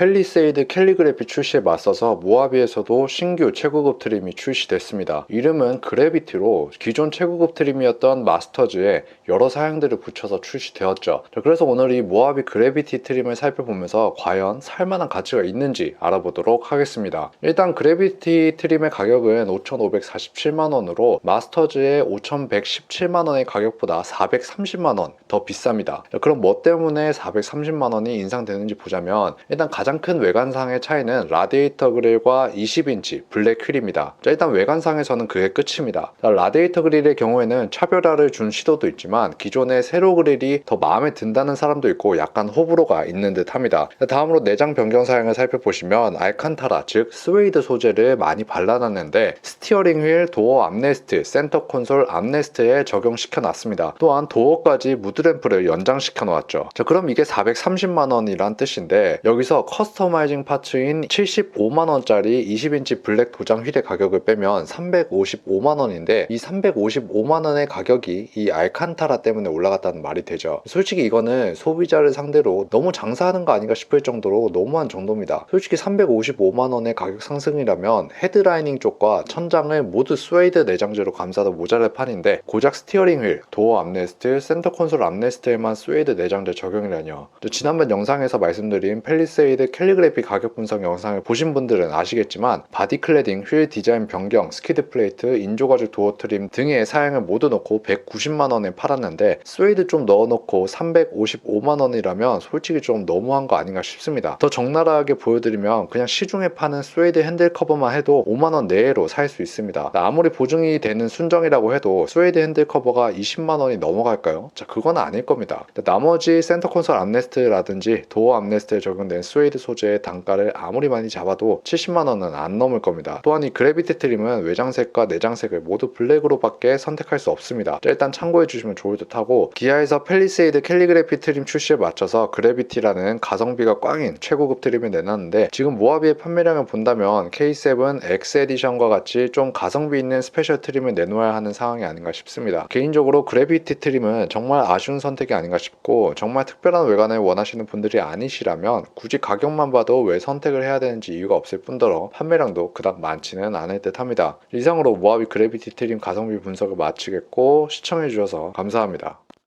펠리세이드 캘리그래피 출시에 맞서서 모하비에서도 신규 최고급 트림이 출시됐습니다. 이름은 그래비티로 기존 최고급 트림이었던 마스터즈에 여러 사양들을 붙여서 출시되었죠. 자, 그래서 오늘 이 모하비 그래비티 트림을 살펴보면서 과연 살만한 가치가 있는지 알아보도록 하겠습니다. 일단 그래비티 트림의 가격은 5,547만원으로 마스터즈의 5,117만원의 가격보다 430만원 더 비쌉니다. 자, 그럼 뭐 때문에 430만원이 인상되는지 보자면 일단 가장 큰 외관상의 차이는 라디에이터 그릴과 20인치 블랙 휠입니다. 자, 일단 외관상에서는 그게 끝입니다. 자, 라디에이터 그릴의 경우에는 차별화를 준 시도도 있지만 기존의 세로 그릴이 더 마음에 든다는 사람도 있고 약간 호불호가 있는 듯 합니다. 자, 다음으로 내장 변경 사양을 살펴보시면 알칸타라 즉 스웨이드 소재를 많이 발라놨는데 스티어링 휠, 도어 암레스트, 센터 콘솔 암레스트에 적용시켜 놨습니다. 또한 도어까지 무드램프를 연장시켜 놓았죠. 자, 그럼 이게 430만 원이란 뜻인데 여기서 커스터마이징 파츠인 75만 원짜리 20인치 블랙 도장 휠의 가격을 빼면 355만 원인데 이 355만 원의 가격이 이 알칸타라 때문에 올라갔다는 말이 되죠. 솔직히 이거는 소비자를 상대로 너무 장사하는 거 아닌가 싶을 정도로 너무한 정도입니다. 솔직히 355만 원의 가격 상승이라면 헤드라이닝 쪽과 천장을 모두 스웨이드 내장재로 감싸도 모자랄 판인데 고작 스티어링 휠, 도어 암레스트, 센터 콘솔 암레스트에만 스웨이드 내장재 적용이라뇨. 또 지난번 영상에서 말씀드린 펠리세이드 캘리그래피 가격 분석 영상을 보신 분들은 아시겠지만 바디 클래딩, 휠 디자인 변경, 스키드 플레이트, 인조가죽 도어 트림 등의 사양을 모두 넣고 190만 원에 팔았는데 스웨이드 좀 넣어놓고 355만 원이라면 솔직히 좀 너무한 거 아닌가 싶습니다. 더 적나라하게 보여드리면 그냥 시중에 파는 스웨이드 핸들 커버만 해도 5만 원 내외로 살 수 있습니다. 아무리 보증이 되는 순정이라고 해도 스웨이드 핸들 커버가 20만 원이 넘어갈까요? 자 그건 아닐 겁니다. 나머지 센터 콘솔 암레스트라든지 도어 암레스트에 적용된 스웨이드 소재의 단가를 아무리 많이 잡아도 70만 원은 안 넘을 겁니다. 또한 이 그래비티 트림은 외장색과 내장색을 모두 블랙으로밖에 선택할 수 없습니다. 자, 일단 참고해 주시면 좋을 듯 하고 기아에서 펠리세이드 캘리그래피 트림 출시에 맞춰서 그래비티라는 가성비가 꽝인 최고급 트림을 내놨는데 지금 모하비의 판매량을 본다면 K7 X 에디션과 같이 좀 가성비 있는 스페셜 트림을 내놓아야 하는 상황이 아닌가 싶습니다. 개인적으로 그래비티 트림은 정말 아쉬운 선택이 아닌가 싶고 정말 특별한 외관을 원하시는 분들이 아니시라면 굳이 가격만 봐도 왜 선택을 해야 되는지 이유가 없을 뿐더러 판매량도 그닥 많지는 않을 듯 합니다. 이상으로 모하비 그래비티 트림 가성비 분석을 마치겠고 시청해주셔서 감사합니다.